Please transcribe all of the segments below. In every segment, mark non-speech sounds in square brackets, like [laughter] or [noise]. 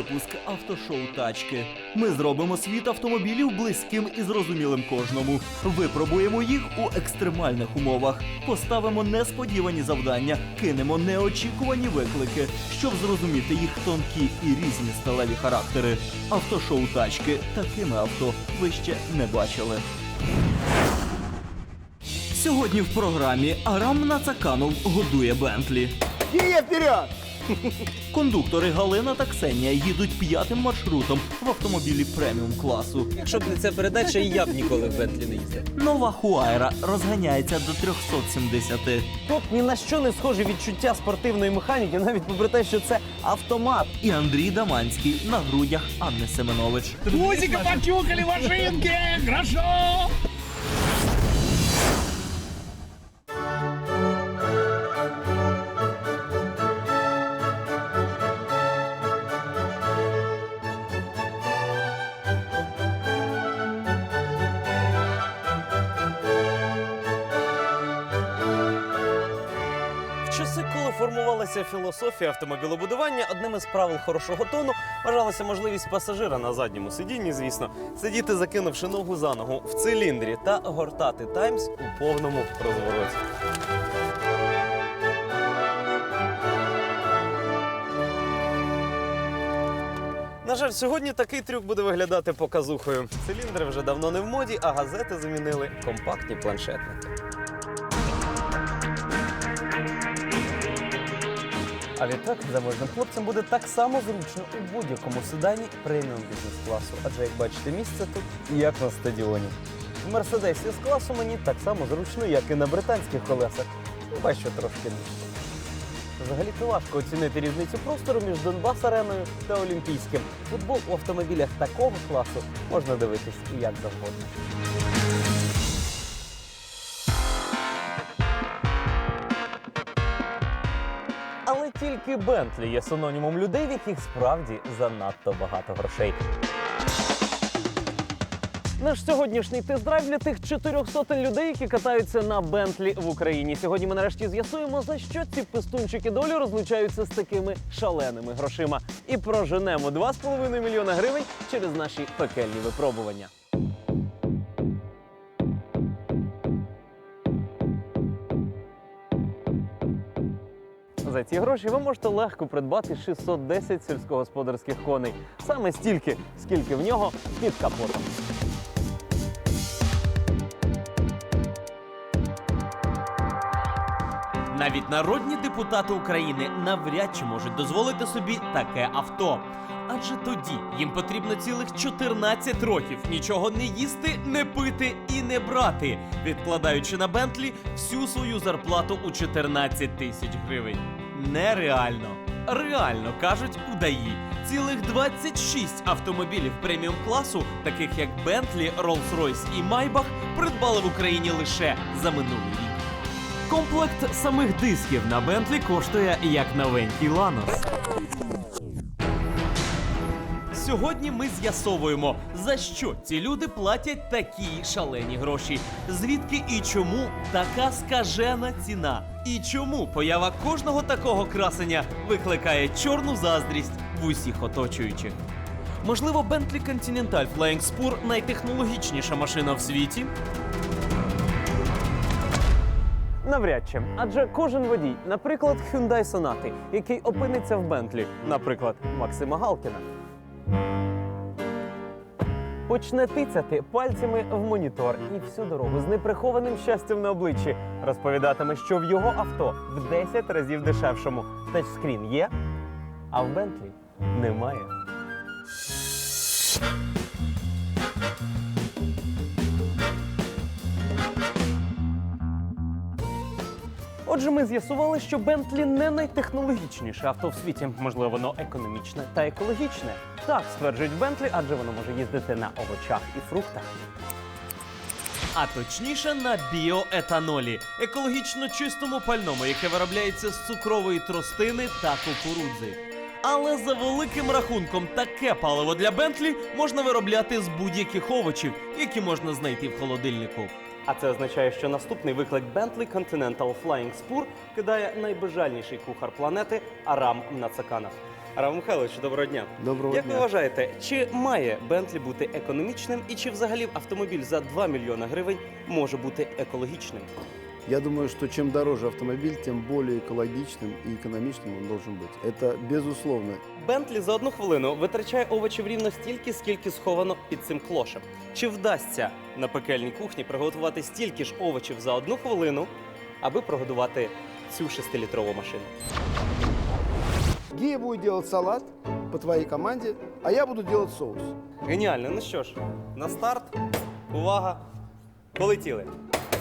Випуск автошоу тачки. Ми зробимо світ автомобілів близьким і зрозумілим кожному. Випробуємо їх у екстремальних умовах. Поставимо несподівані завдання, кинемо неочікувані виклики, щоб зрозуміти їх тонкі і різні сталеві характери. Автошоу тачки такими авто ви ще не бачили. Сьогодні в програмі Арам Нацаканов годує Бентлі. Киев вперед! Кондуктори Галина та Ксенія їдуть п'ятим маршрутом в автомобілі преміум класу. Якщо б не ця передача, і я б ніколи в Бентлі не їздив. Нова Хуайра розганяється до 370. Тут ні на що не схоже відчуття спортивної механіки, навіть попри те, що це автомат. І Андрій Даманський на грудях Анни Семенович. Музыка почухали машинки! Хорошо! Формувалася філософія автомобілебудування, одним із правил хорошого тону вважалася можливість пасажира на задньому сидінні, звісно, сидіти, закинувши ногу за ногу в циліндрі та гортати Таймс у повному розвороті. На жаль, сьогодні такий трюк буде виглядати показухою. Циліндри вже давно не в моді, а газети замінили компактні планшетники. А відтак заможним хлопцям буде так само зручно у будь-якому седані преміум бізнес-класу. Адже як бачите, місце тут як на стадіоні. В мерседесі з класу мені так само зручно, як і на британських колесах. Хіба що трошки нижче. Взагалі-то важко оцінити різницю простору між Донбас ареною та Олімпійським. Футбол у автомобілях такого класу можна дивитись і як завгодно. Тільки Бентлі є синонімом людей, в яких справді занадто багато грошей. Наш сьогоднішній тест-драйв для тих чотирьох сотень людей, які катаються на Бентлі в Україні. Сьогодні ми нарешті з'ясуємо, за що ці пестунчики долі розлучаються з такими шаленими грошима. І проженемо 2,5 мільйона гривень через наші пекельні випробування. За ці гроші ви можете легко придбати 610 сільськогосподарських коней. Саме стільки, скільки в нього під капотом. Навіть народні депутати України навряд чи можуть дозволити собі таке авто. Адже тоді їм потрібно цілих 14 років нічого не їсти, не пити і не брати, відкладаючи на Бентлі всю свою зарплату у 14 тисяч гривень. Нереально. Реально кажуть у ДАІ. Цілих 26 автомобілів преміум класу, таких як Бентлі, Rolls-Royce і Майбах, придбали в Україні лише за минулий рік. Комплект самих дисків на Бентлі коштує як новенький Ланос. Сьогодні ми з'ясовуємо, за що ці люди платять такі шалені гроші. Звідки і чому така скажена ціна? І чому поява кожного такого красення викликає чорну заздрість в усіх оточуючих? Можливо, Bentley Continental Flying Spur найтехнологічніша машина в світі? Навряд чи. Адже кожен водій, наприклад, Hyundai Sonata, який опиниться в Бентлі, наприклад, Максима Галкіна. Почне тицяти пальцями в монітор і всю дорогу з неприхованим щастям на обличчі розповідатиме, що в його авто в 10 разів дешевшому тачскрін є, а в Бентлі немає. Отже, ми з'ясували, що Бентлі не найтехнологічніше авто в світі. Можливо, воно економічне та екологічне. Так стверджують Бентлі, адже воно може їздити на овочах і фруктах. А точніше на біоетанолі, екологічно чистому пальному, яке виробляється з цукрової тростини та кукурудзи. Але за великим рахунком таке паливо для Бентлі можна виробляти з будь-яких овочів, які можна знайти в холодильнику. А це означає, що наступний виклик Bentley Continental Flying Spur кидає найбажальніший кухар планети Арам Нацаканов. Арам Михайлович, доброго дня. Доброго Як ви вважаєте, чи має Бентлі бути економічним і чи взагалі автомобіль за 2 мільйони гривень може бути екологічним? Я думаю, что чем дороже автомобиль, тем более экологичным и экономичным он должен быть. Это безусловно. Бентлі за одну хвилину витрачає овочів рівно стільки, скільки сховано під цим клошем. Чи вдасться на пекельній кухні приготувати стільки ж овочів за одну хвилину, аби прогодувати цю шестилітрову машину? Гея будет делать салат по твоей команде, а я буду делать соус. Геніально. Ну що ж, на старт. Увага! Полетіли.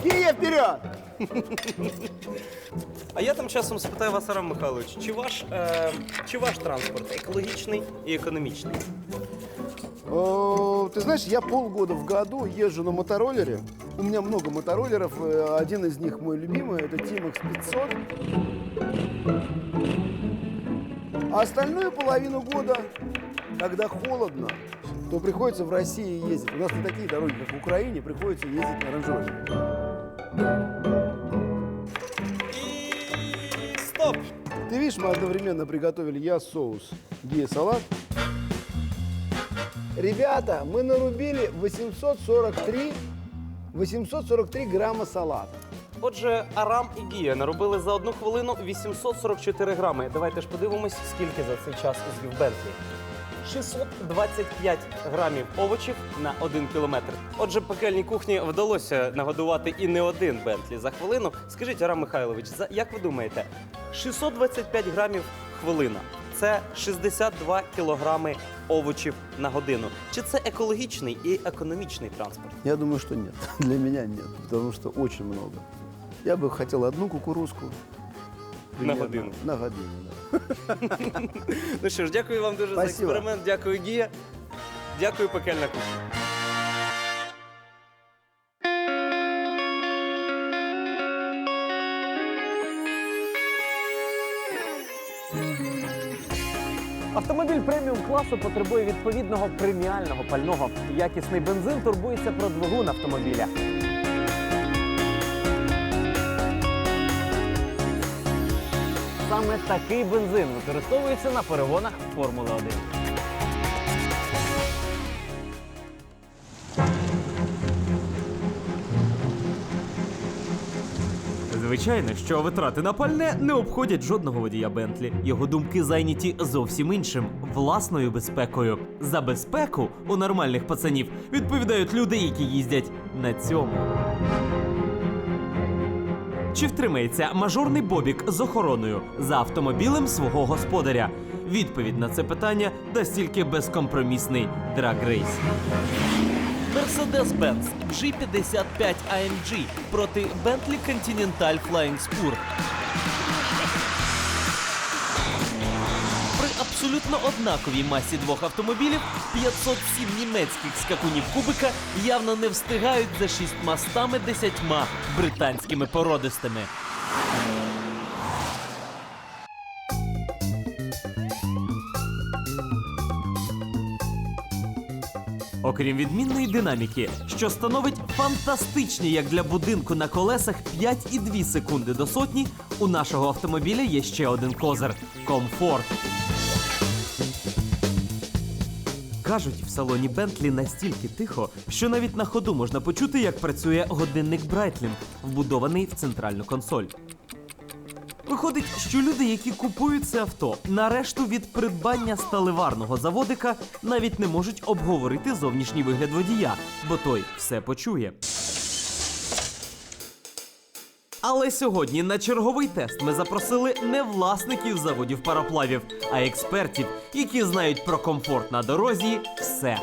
Гея, вперед! А я тим часом спитаю вас, Арам Михайлович, чи ваш, е, чи ваш транспорт екологічний і економічний? О, Ты знаешь, я полгода в году езжу на мотороллере. У меня много мотороллеров. э, Один из них мой любимый, это T-Max 500. А остальную половину года, когда холодно, то приходится в России ездить. У нас не такие дороги, как в Украине, приходится ездить на Ранжеровере. І стоп! Ты видишь, мы одновременно приготовили я соус, Гея салат. Ребята, мы нарубили 843, 843 грамма салата. Отже, Арам і Гія наробили за одну хвилину 844 грами. Давайте ж подивимось, скільки за цей час з'їв Бентлі. 625 грамів овочів на один кілометр. Отже, пекельній кухні вдалося нагодувати і не один Бентлі за хвилину. Скажіть, Арам Михайлович, за- як ви думаєте, 625 грамів хвилина це 62 кілограми овочів на годину. Чи це екологічний і економічний транспорт? Я думаю, что нет. [laughs] Для меня нет, потому что очень много. Я бы хотел одну кукурузку. На годину. На годину, да. [laughs] Ну що ж, дякую вам дуже за Спасибо. експеримент. Дякую, Гія. Дякую, пекельна кухня. Автомобіль преміум класу потребує відповідного преміального пального. Якісний бензин турбується про двигун автомобіля. Саме такий бензин використовується на перегонах Формули 1. Звичайно, що витрати на пальне не обходять жодного водія Бентлі. Його думки зайняті зовсім іншим власною безпекою. За безпеку у нормальних пацанів відповідають люди, які їздять на цьому. Чи втримається мажорний Бобік з охороною за автомобілем свого господаря? Відповідь на це питання дасть тільки безкомпромісний драгрейс. Mercedes-Benz G55 AMG проти Bentley Continental Flying Spur. Абсолютно однаковій масі двох автомобілів 507 німецьких скакунів кубика явно не встигають за шістьма стами десятьма британськими породистими. Окрім відмінної динаміки, що становить фантастичні, як для будинку на колесах 5,2 секунди до сотні, у нашого автомобіля є ще один козир комфорт. Кажуть, в салоні Бентлі настільки тихо, що навіть на ходу можна почути, як працює годинник Брайтлінг, вбудований в центральну консоль. Виходить, що люди, які купують це авто, нарешту від придбання сталеварного заводика навіть не можуть обговорити зовнішній вигляд водія, бо той все почує. Але сьогодні на черговий тест ми запросили не власників заводів пароплавів, а експертів, які знають про комфорт на дорозі все.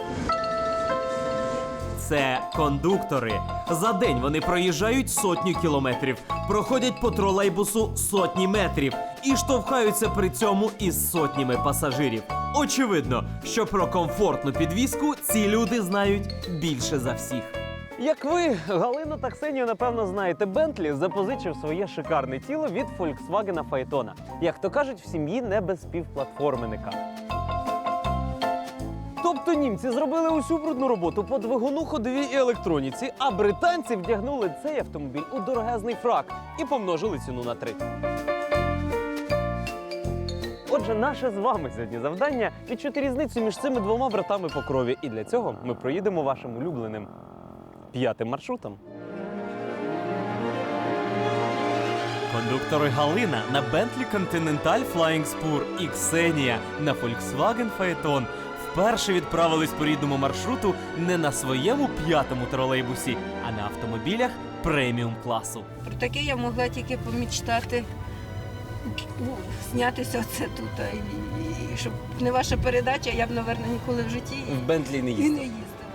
Це кондуктори. За день вони проїжджають сотню кілометрів, проходять по тролейбусу сотні метрів і штовхаються при цьому із сотнями пасажирів. Очевидно, що про комфортну підвізку ці люди знають більше за всіх. Як ви, Галину та Ксенію, напевно, знаєте, Бентлі запозичив своє шикарне тіло від Volkswagen Phaeton. Як то кажуть, в сім'ї не без співплатформеника. Тобто німці зробили усю брудну роботу по двигуну ходовій і електроніці, а британці вдягнули цей автомобіль у дорогезний фрак і помножили ціну на три. Отже, наше з вами сьогодні завдання відчути різницю між цими двома братами по крові. І для цього ми проїдемо вашим улюбленим п'ятим маршрутом. Кондуктори Галина на Bentley Continental Flying Spur і Ксенія на Volkswagen Phaeton вперше відправились по рідному маршруту не на своєму п'ятому тролейбусі, а на автомобілях преміум класу. Про таке я могла тільки помічтати. Ну, знятися оце тут. а, І, і щоб не ваша передача, я б, напевно, ніколи в житті В Бентлі не і не їздила.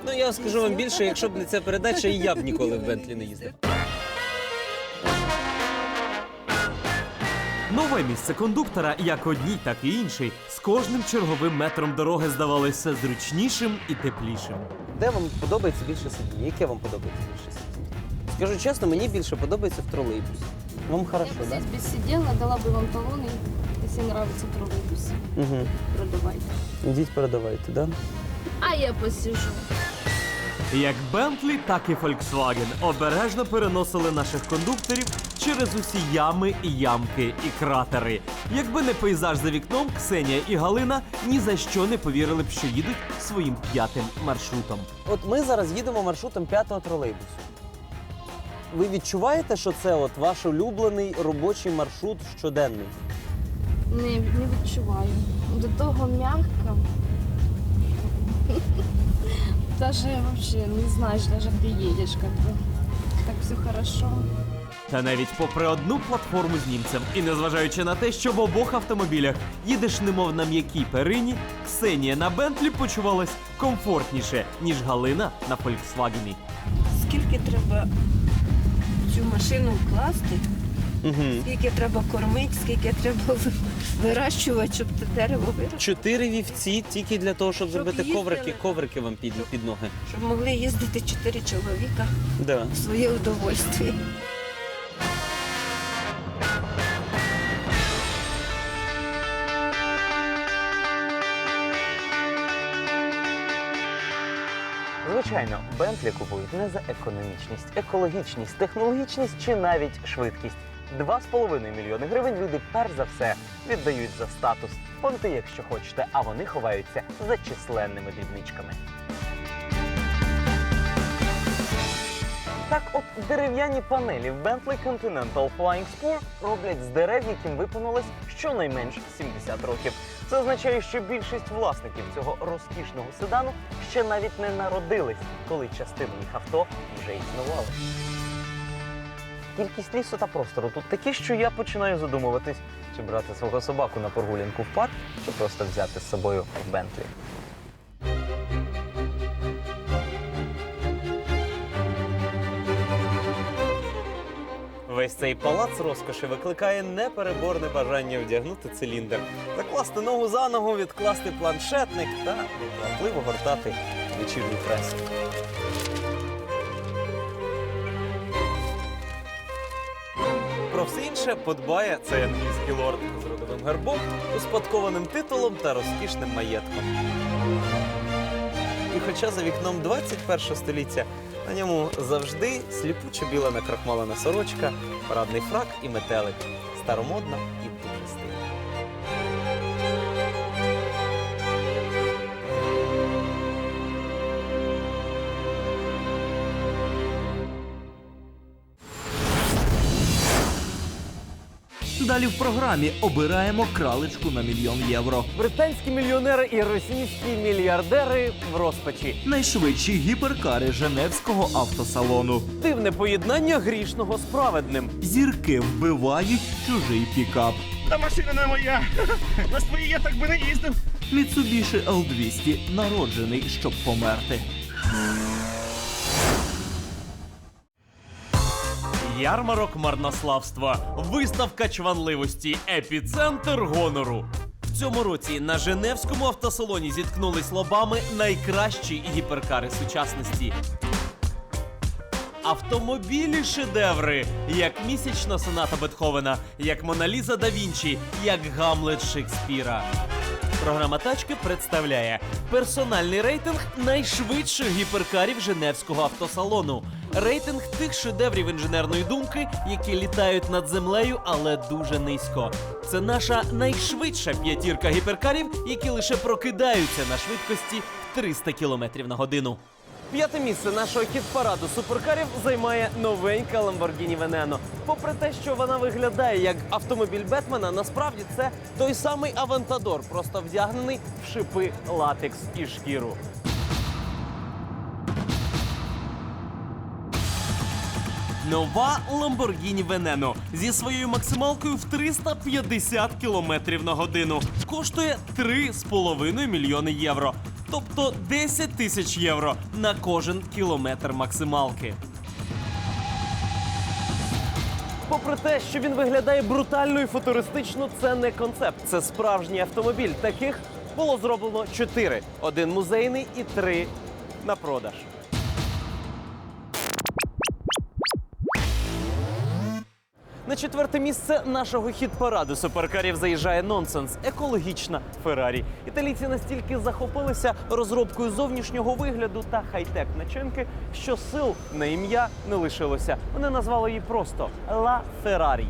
Ну я скажу вам більше, якщо б не ця передача, і я б ніколи в Бентлі не їздив. Нове місце кондуктора, як одній, так і іншій, з кожним черговим метром дороги здавалося зручнішим і теплішим. Де вам подобається більше сидіння? Яке вам подобається більше сидіння? Скажу чесно, мені більше подобається в тролейбусі. Вам хорошо, Я бы так? здесь бы сидела, дала бы вам талоны, если нравится троллейбус. Угу. Продавайте. Ідіть передавайте, да? А я посижу. Як Bentley, так і Volkswagen обережно переносили наших кондукторів через усі ями і ямки і кратери. Якби не пейзаж за вікном, Ксенія і Галина ні за що не повірили б, що їдуть своїм п'ятим маршрутом. От ми зараз їдемо маршрутом п'ятого тролейбусу. Ви відчуваєте, що це от ваш улюблений робочий маршрут щоденний? Не, не відчуваю. До того мягко. Даже вообще не знаешь даже, где едешь, как бы. Так все хорошо. Та навіть попри одну платформу з німцем, і незважаючи на те, що в обох автомобілях їдеш немов на м'якій перині, Ксенія на Бентлі почувалась комфортніше, ніж Галина на Фольксвагені. Скільки треба в цю машину вкласти, Угу. скільки треба кормити, скільки треба [laughs] вирощувати, щоб те дерево виросло, Чотири вівці тільки для того, щоб, Щоб зробити їздили. коврики, коврики вам під, під ноги. щоб могли їздити чотири чоловіка Да. в своє удовольствие. Звичайно, Бентлі купують не за економічність, екологічність, технологічність чи навіть швидкість. 2,5 мільйони гривень люди перш за все віддають за статус. Понти, якщо хочете, а вони ховаються за численними дрібничками. Так от дерев'яні панелі в Bentley Continental Flying Spur роблять з дерев, яким виповнилось щонайменш 70 років. Це означає, що більшість власників цього розкішного седану ще навіть не народились, коли частина їх авто вже існували. Кількість лісу та простору тут такі, що я починаю задумуватись, чи брати свого собаку на прогулянку в парк, чи просто взяти з собою Бентлі. Весь цей палац розкоші викликає непереборне бажання вдягнути циліндр, закласти ногу за ногу, відкласти планшетник та неторопливо гортати вечірню пресу. Про все інше подбає цей англійський лорд з родовим гербом, успадкованим титулом та розкішним маєтком. І хоча за вікном 21 століття на ньому завжди сліпуче біла накрахмалена сорочка, парадний фрак і метелик. Старомодно Далі в програмі обираємо кралечку на мільйон євро. Британські мільйонери і російські мільярдери в розпачі. Найшвидші гіперкари Женевського автосалону. Дивне поєднання грішного з праведним. Зірки вбивають чужий пікап. Та машина не моя. [laughs] На своїй я так би не їздив. Mitsubishi L200 народжений, щоб померти. Ярмарок марнославства, виставка чванливості, епіцентр гонору. В цьому році на Женевському автосалоні зіткнулись лобами найкращі гіперкари сучасності. Автомобілі шедеври, як місячна соната Бетховена, як Моналіза да Вінчі, як Гамлет Шекспіра. Програма тачки представляє персональний рейтинг найшвидших гіперкарів Женевського автосалону. Рейтинг тих шедеврів інженерної думки, які літають над землею, але дуже низько. Це наша найшвидша п'ятірка гіперкарів, які лише прокидаються на швидкості в 300 км на годину. П'яте місце нашого хіт-параду суперкарів займає новенька Lamborghini Veneno. Попри те, що вона виглядає як автомобіль Бетмена, насправді це той самий Авантадор, просто вдягнений в шипи, латекс і шкіру. Нова Lamborghini Veneno зі своєю максималкою в 350 км на годину коштує 3,5 мільйони євро, тобто 10 тисяч євро на кожен кілометр максималки. Попри те, що він виглядає брутально і футуристично, це не концепт, це справжній автомобіль. Таких було зроблено чотири: один музейний і три на продаж. На четверте місце нашого хіт-параду суперкарів заїжджає нонсенс екологічна Феррарі. Італійці настільки захопилися розробкою зовнішнього вигляду та хай-тек начинки, що сил на ім'я не лишилося. Вони назвали її просто Ла Феррарі.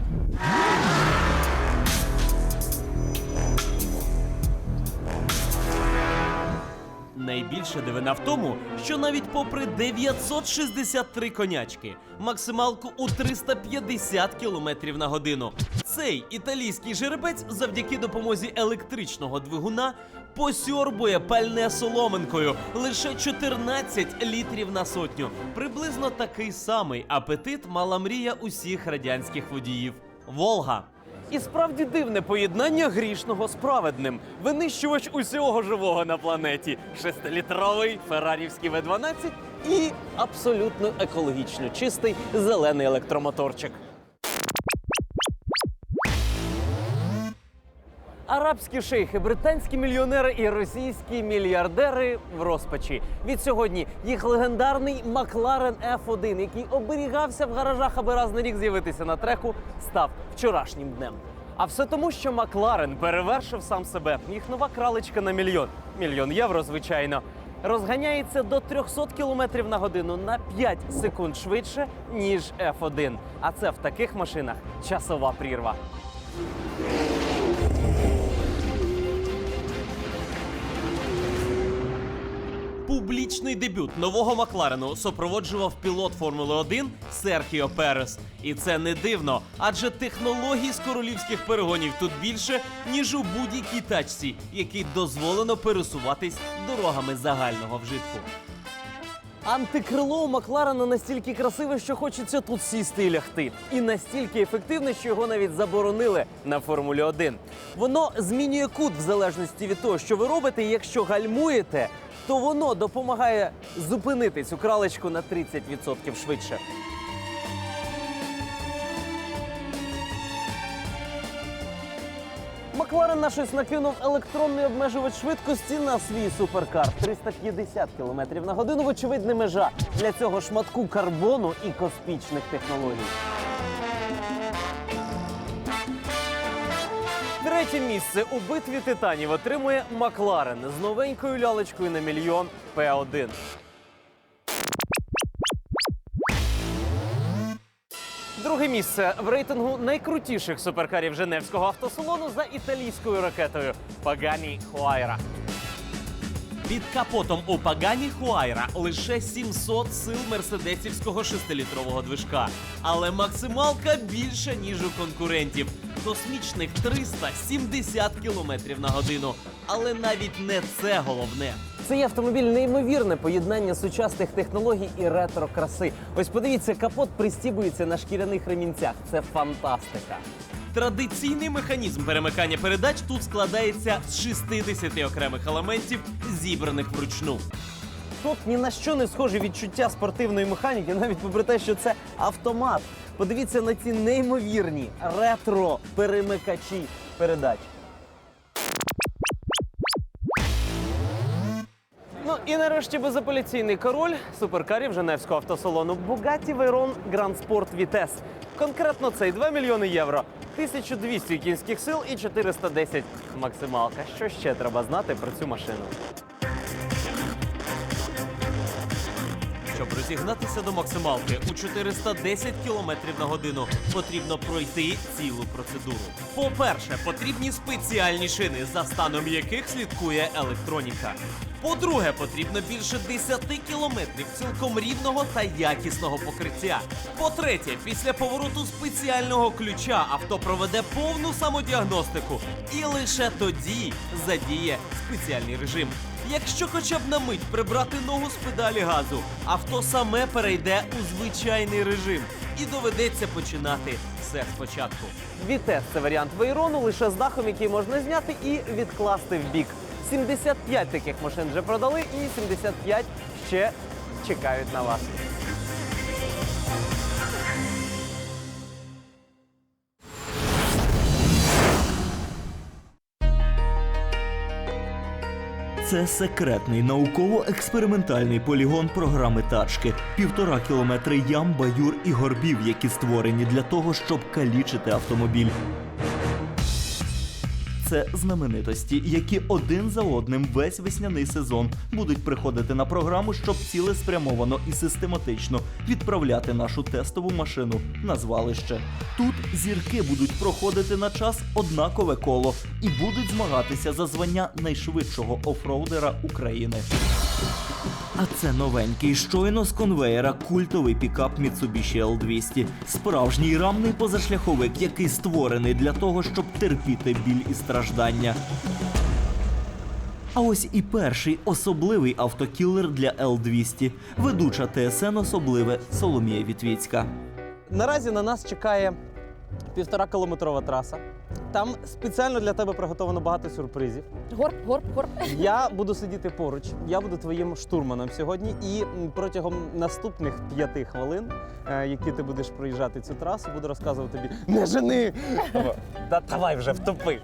Найбільша дивина в тому, що навіть попри 963 конячки, максималку у 350 км на годину, цей італійський жеребець завдяки допомозі електричного двигуна посьорбує пальне соломинкою лише 14 літрів на сотню. Приблизно такий самий апетит мала мрія усіх радянських водіїв. Волга. І справді дивне поєднання грішного з праведним. Винищувач усього живого на планеті. Шестилітровий феррарівський В12 і абсолютно екологічно чистий зелений електромоторчик. Арабські шейхи, британські мільйонери і російські мільярдери в розпачі. Від сьогодні їх легендарний Макларен F1, який оберігався в гаражах, аби раз на рік з'явитися на треку, став вчорашнім днем. А все тому, що Макларен перевершив сам себе. Їх нова кралечка на мільйон. Мільйон євро, звичайно. Розганяється до 300 км на годину на 5 секунд швидше, ніж F1. А це в таких машинах часова прірва. Публічний дебют нового Макларену супроводжував пілот Формули 1 Серхіо Перес. І це не дивно, адже технологій з королівських перегонів тут більше, ніж у будь-якій тачці, якій дозволено пересуватись дорогами загального вжитку. Антикрило у Макларена настільки красиве, що хочеться тут сісти і лягти. І настільки ефективне, що його навіть заборонили на Формулі 1. Воно змінює кут в залежності від того, що ви робите. І якщо гальмуєте, то воно допомагає зупинити цю кралечку на 30% швидше. Макларен на щось накинув електронний обмежувач швидкості на свій суперкар 350 км на годину. Вочевидь, не межа для цього шматку карбону і космічних технологій. Третє місце у битві титанів отримує Макларен з новенькою лялечкою на мільйон П1. Друге місце в рейтингу найкрутіших суперкарів Женевського автосалону за італійською ракетою Пагані Хуайра. Під капотом у Пагані Хуайра лише 700 сил мерседесівського 6-літрового движка. Але максималка більша, ніж у конкурентів. Космічних 370 км на годину. Але навіть не це головне. Цей автомобіль неймовірне поєднання сучасних технологій і ретро краси. Ось подивіться, капот пристібується на шкіряних ремінцях. Це фантастика. Традиційний механізм перемикання передач тут складається з 60 окремих елементів, зібраних вручну. Тут ні на що не схоже відчуття спортивної механіки, навіть попри те, що це автомат. Подивіться на ці неймовірні ретро перемикачі передач. Ну І нарешті безапеляційний король суперкарів Женевського автосалону Bugatti Veyron Grand Sport Vitesse. Конкретно цей 2 мільйони євро, 1200 кінських сил і 410 максималка. Що ще треба знати про цю машину? Щоб розігнатися до максималки у 410 км на годину, потрібно пройти цілу процедуру. По-перше, потрібні спеціальні шини, за станом яких слідкує електроніка. По-друге, потрібно більше 10 кілометрів цілком рівного та якісного покриття. По-третє, після повороту спеціального ключа авто проведе повну самодіагностику і лише тоді задіє спеціальний режим. Якщо хоча б на мить прибрати ногу з педалі газу, авто саме перейде у звичайний режим і доведеться починати все спочатку. Вітес – це варіант Вейрону лише з дахом, який можна зняти і відкласти в бік. 75 таких машин вже продали, і 75 ще чекають на вас. Це секретний науково-експериментальний полігон програми тачки. Півтора кілометри ям, баюр і горбів, які створені для того, щоб калічити автомобіль. Це знаменитості, які один за одним весь весняний сезон будуть приходити на програму, щоб цілеспрямовано і систематично відправляти нашу тестову машину на звалище. Тут зірки будуть проходити на час однакове коло і будуть змагатися за звання найшвидшого офроудера України. А це новенький, щойно з конвеєра культовий пікап Mitsubishi L200. Справжній рамний позашляховик, який створений для того, щоб терпіти біль і страждання. А ось і перший особливий автокілер для L200. Ведуча ТСН особливе Соломія Вітвіцька. Наразі на нас чекає півтора кілометрова траса. Там спеціально для тебе приготовано багато сюрпризів. Горб, горб, горб. Я буду сидіти поруч, я буду твоїм штурманом сьогодні, і протягом наступних п'яти хвилин, е, які ти будеш проїжджати цю трасу, буду розказувати тобі не жени! Та давай вже втопи.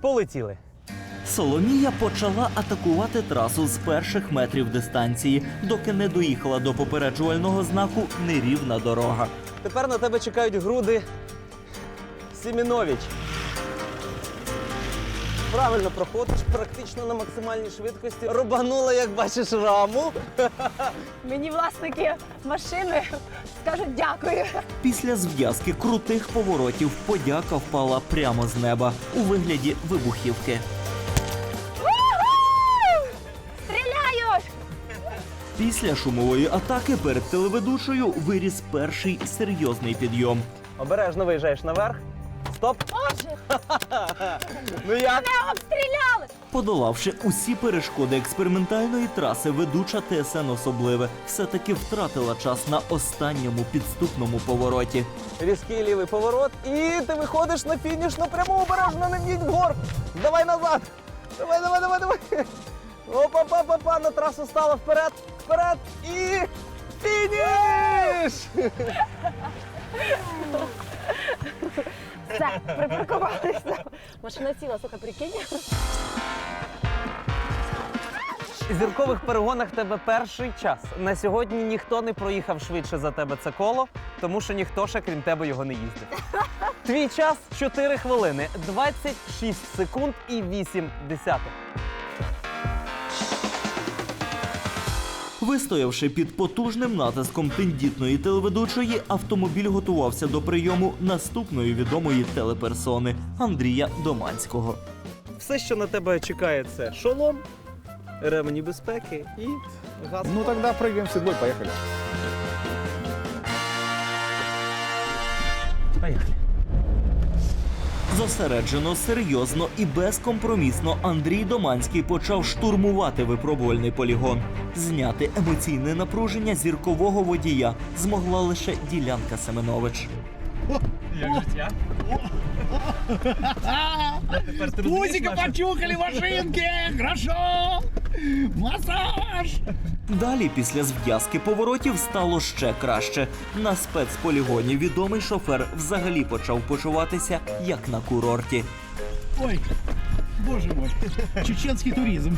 Полетіли. Соломія почала атакувати трасу з перших метрів дистанції, доки не доїхала до попереджувального знаку нерівна дорога. Тепер на тебе чекають груди Сімінович. Правильно проходиш, практично на максимальній швидкості. Рубанула, як бачиш, раму. [laughs] Мені власники машини скажуть дякую. Після зв'язки крутих поворотів подяка впала прямо з неба у вигляді вибухівки. Після шумової атаки перед телеведучою виріс перший серйозний підйом. Обережно виїжджаєш наверх. Стоп! Боже, [laughs] Ну як? мене обстріляли! Подолавши усі перешкоди експериментальної траси, ведуча ТСН особливе все-таки втратила час на останньому підступному повороті. Різкий лівий поворот, і ти виходиш на фініш напряму, обережно не в'їдь в. Давай назад. Давай, давай, давай, давай. Опа па па па на трасу стала вперед, вперед і фініш! Все, припаркувалися. Машина ціла, сука, прикинь. В зіркових перегонах тебе перший час. На сьогодні ніхто не проїхав швидше за тебе це коло, тому що ніхто ще крім тебе його не їздив. Твій час 4 хвилини, 26 секунд і 8 десятих. Вистоявши під потужним натиском тендітної телеведучої, автомобіль готувався до прийому наступної відомої телеперсони Андрія Доманського. Все, що на тебе чекає, це шолом, ремені безпеки і газ. Ну тогда прыгаем в седло и поехали. Поїхали. Зосереджено, серйозно і безкомпромісно Андрій Доманський почав штурмувати випробувальний полігон. Зняти емоційне напруження зіркового водія змогла лише ділянка Семенович. Пузика почухали машинки! Хорошо! Массаж! Далі, після зв'язки поворотів, стало ще краще. На спецполігоні відомий шофер взагалі почав почуватися як на курорті. Ой, Боже мой. Чеченский туризм.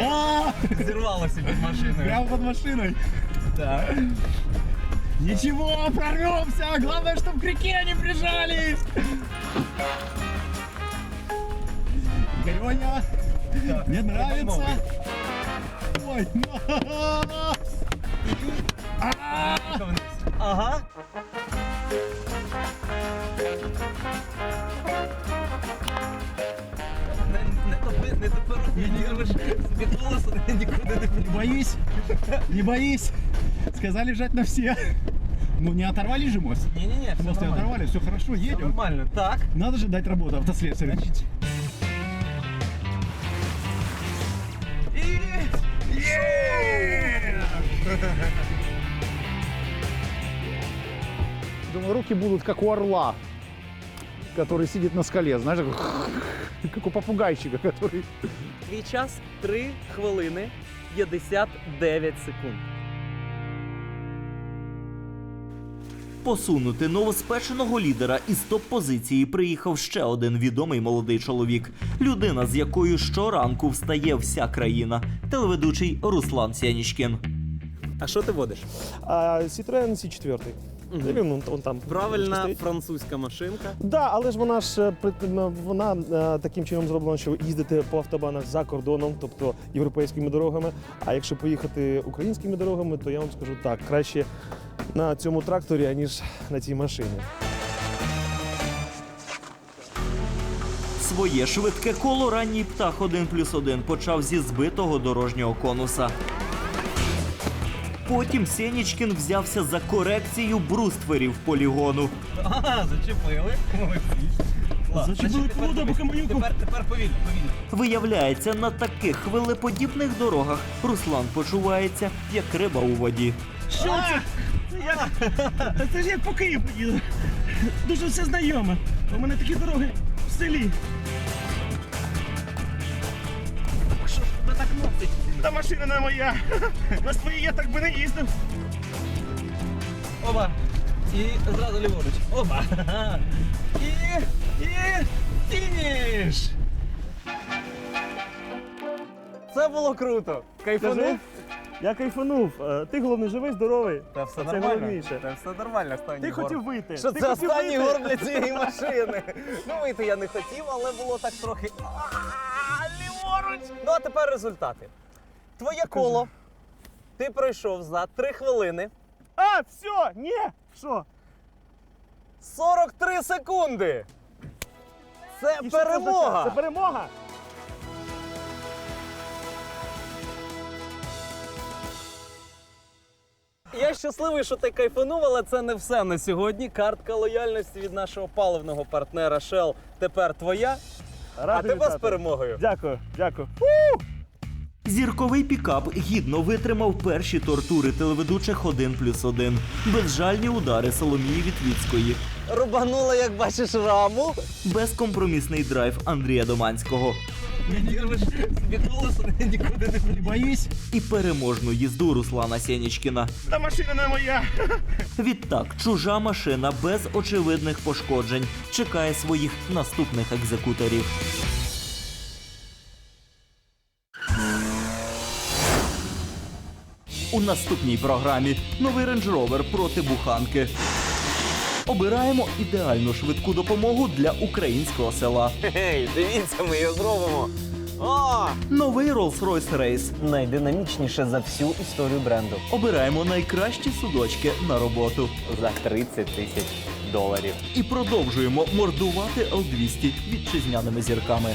А, Зірвалося під машиною. прямо под машиной. Так. Ничего, прорвемся. Главное, чтобы к реке не прижались. Игорёня, мне нравится. Ой, Ага. Не, не топи, не топи руки, вірвиш від голосу, нікуди не не боись, не боись. Сказали жать на все. Ну не оторвали же мост? Ні-ні-ні, все Мост не нормально. оторвали, все хорошо, Все едем. нормально. Так. Надо же дать работу автослесарю. І... [laughs] Думаю, руки будут как у орла, который сидит на скале, знаешь, как- [laughs] как у попугайчика, который... [laughs] Твій час 3 хвилини 59 секунд. Посунути новоспеченого лідера із топ-позиції приїхав ще один відомий молодий чоловік. Людина, з якою щоранку встає вся країна. Телеведучий Руслан Сянічкін. А що ти водиш? А Citroen C4. Він, ну, он там Правильна стоїть. французька машинка. Да, але ж вона ж е, вона е, таким чином зроблена, що ви їздите по автобанах за кордоном, тобто європейськими дорогами. А якщо поїхати українськими дорогами, то я вам скажу так, краще на цьому тракторі, аніж на цій машині. Своє швидке коло ранній птах 1 плюс 1 почав зі збитого дорожнього конуса. Потім Сєнічкін взявся за корекцію брустверів полігону. Ага, зачепили. Тепер, тепер повільно, повільно. Виявляється, на таких хвилеподібних дорогах Руслан почувається як риба у воді. Що це? Це як, це ж як по Києву їду. Дуже все знайоме. У мене такі дороги в селі. Та машина не моя. [laughs] На своїй я так би не їздив. Оба. І зразу ліворуч. Оба. [laughs] І. І. Фініш! Це було круто. Кайфанув? Я кайфанув. Е, Ти головне живий, здоровий. Та все Це нормально. головніше. Та все нормально, останній Ти гор. хотів вийти. Що Ти це хотів останній вийти. гор для [laughs] цієї машини. Ну, вийти я не хотів, але було так трохи. А, Ліворуч! Ну, а тепер результати. Твоє коло. Ти пройшов за 3 хвилини А, все, ні. Що? 43 секунди. Це І що це означає? перемога. Це перемога. Я щасливий, що ти кайфанув, але це не все на сьогодні. Картка лояльності від нашого паливного партнера Shell тепер твоя. а Радий тебе з вітати. перемогою. Дякую, дякую. Зірковий пікап гідно витримав перші тортури телеведучих 1 плюс 1. Безжальні удари Соломії Вітвіцької. Рубанула, як бачиш, раму. Безкомпромісний драйв Андрія Доманського нікуди не Не і переможну їзду Руслана Сєнічкіна. Та машина не моя. Відтак, чужа машина без очевидних пошкоджень чекає своїх наступних екзекуторів. У наступній програмі новий Range Rover проти буханки. Обираємо ідеальну швидку допомогу для українського села. Гей, дивіться, ми його зробимо. О! Новий Rolls-Royce Race. Найдинамічніше за всю історію бренду. Обираємо найкращі судочки на роботу. За 30 тисяч доларів. І продовжуємо мордувати Л-200 вітчизняними зірками.